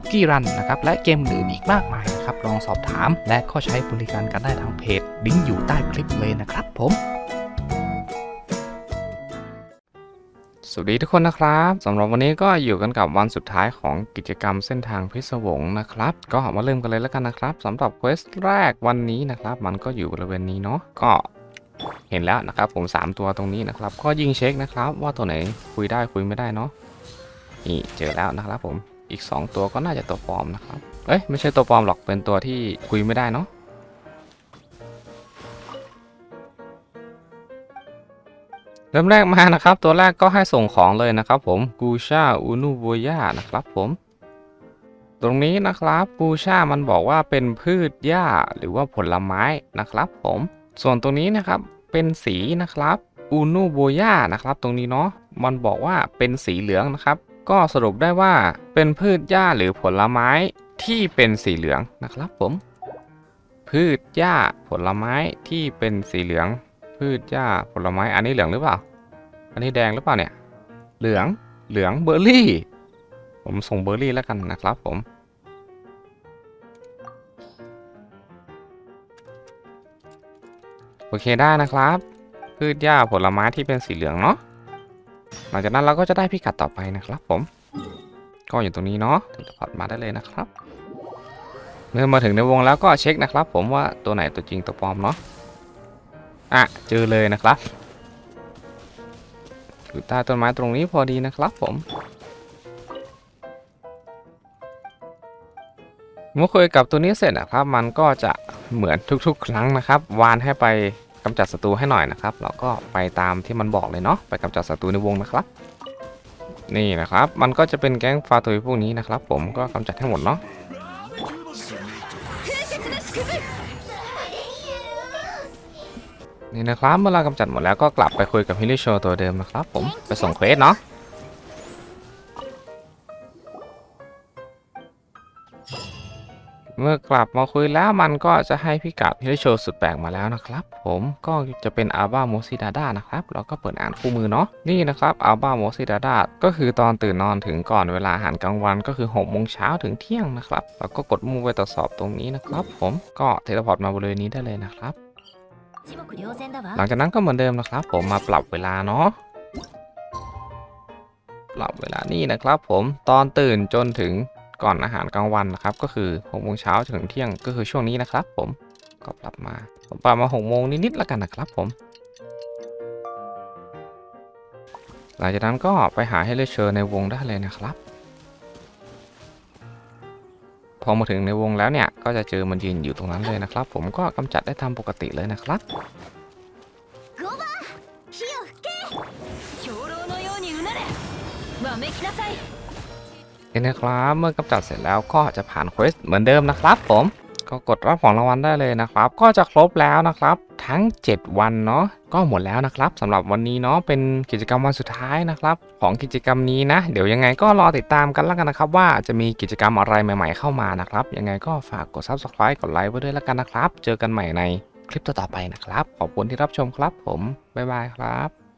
คุกกี้รันนะครับและเกมอื่นอีกมากมายนะครับลองสอบถาม และก็ใช้บริการกันได้ทางเพจลิงก์อยู่ใต้คลิปเลยนะครับผมสวัสดีทุกคนนะครับสำหรับวันนี้ก็อยู่กันกับวันสุดท้ายของกิจกรรมเส้นทางพิศวงนะครับ ก็มาเริ่มกันเลยแล้วกันนะครับสำหรับเควสแรกวันนี้นะครับ มันก็อยู่บริเวณนี้เนาะก็เห็นแล้วนะครับผม 3 ตัวตรงนี้นะครับ ก็ยิงเช็คนะครับ ว่าตัวไหนคุยได้คุยไม่ได้เนาะนี่เจอแล้วนะครับผม อีก 2 ตัวก็น่าจะตัวปลอมนะครับ เอ้ย ไม่ใช่ตัวปลอมหรอก เป็นตัวที่คุยไม่ได้เนาะ เริ่มแรกมานะครับ ตัวแรกก็ให้ส่งของเลยนะครับผมกูชาอูนูโบยานะครับผม ตรงนี้นะครับกูชามันบอกว่าเป็นพืชหญ้าหรือว่าผลไม้นะครับผม ส่วนตรงนี้นะครับเป็นสีนะครับอูนูโบยานะครับ ตรงนี้เนาะ มันบอกว่าเป็นสีเหลืองนะครับ ก็สรุปได้ว่าเป็นพืชหญ้าหรือผลไม้ที่เป็นสีเหลืองนะครับผม พืชหญ้าผลไม้ที่เป็นสีเหลือง พืชหญ้าผลไม้อันนี้เหลืองหรือเปล่า อันนี้แดงหรือเปล่าเนี่ย เหลืองเหลืองเบอร์รี่ ผมส่งเบอร์รี่แล้วกันนะครับผมโอเคได้นะครับ พืชหญ้าผลไม้ที่เป็นสีเหลืองเนาะ หลังจากนั้นเราก็จะได้พิกัดต่อไปนะครับผม ก็อยู่ตรงนี้เนาะถึงจะพอดมาได้เลยนะครับ เมื่อมาถึงในวงแล้วก็เช็คนะครับ ผมว่าตัวไหนตัวจริงตัวปลอมเนาะ อะเจอเลยนะครับ อยู่ใต้ต้นไม้ตรงนี้พอดีนะครับผมเมื่อคุยกับตัวนี้เสร็จนะครับ มันก็จะเหมือนทุกๆ ครั้งนะครับ วานให้ไป กำจัดศัตรูให้หน่อยนะครับเราก็ไปตามที่มันบอกเลยเนาะไปกำจัดศัตรูในวงนะครับ นี่นะครับ มันก็จะเป็นแก๊งฟาตุยพวกนี้นะครับ ผมก็กำจัดให้หมดเนาะนี่นะครับเมื่อเรากำจัดหมดแล้วก็กลับไปคุยกับฮิลิโชตัวเดิมนะครับ ผมไปส่งเควสเนาะ เมื่อกลับมาคุยแล้วมันก็จะให้พิกัดฮิโรโชสุดแปลกมาแล้วนะครับ ผมก็จะเป็นอัลบ้าโมซิดาดานะครับ เราก็เปิดอ่านคู่มือเนาะนี่นะครับอัลบ้าโมซิดาดาก็คือตอนตื่นนอนถึงก่อนเวลาอาหารกลางวันก็คือ6กโมงเช้าถึงเที่ยงนะครับเราก็กดมุ่งไปตรวจสอบตรงนี้นะครับ ผมก็เทเลพอร์ตมาบริเวณนี้ได้เลยนะครับ หลังจากนั้นก็เหมือนเดิมนะครับ ผมมาปรับเวลาเนาะปรับเวลานี่นะครับ ผมตอนตื่นจนถึง ก่อนอาหารกลางวันนะครับ ก็คือ6โมงเช้าถึงเที่ยงก็คือช่วงนี้นะครับ ผมก็ปรับมาผมปรับมา6โมงนิดๆแล้วกันนะครับ ผมหลังจากนั้นก็ไปหาให้เลเชอร์ในวงได้เลยนะครับ พอมาถึงในวงแล้วเนี่ย ก็จะเจอมันยืนอยู่ตรงนั้นเลยนะครับ ผมก็กำจัดได้ตามปกติเลยนะครับ นนะครับ เมื่อกำจัดเสร็จแล้วก็จะผ่านเควสเหมือนเดิมนะครับผม ก็กดรับของรางวัลได้เลยนะครับ ก็จะครบแล้วนะครับ ทั้ง 7 วันเนาะก็หมดแล้วนะครับสำหรับวันนี้เนาะเป็นกิจกรรมวันสุดท้ายนะครับ ของกิจกรรมนี้นะ เดี๋ยวยังไงก็รอติดตามกันแล้วกันนะครับ ว่าจะมีกิจกรรมอะไรใหม่ ๆ เข้ามานะครับ ยังไงก็ฝากกด subscribe กดไลค์ไว้ด้วยแล้วกันนะครับ เจอกันใหม่ในคลิปต่อๆไปนะครับ ขอบคุณที่รับชมครับผมบ๊ายบายครับ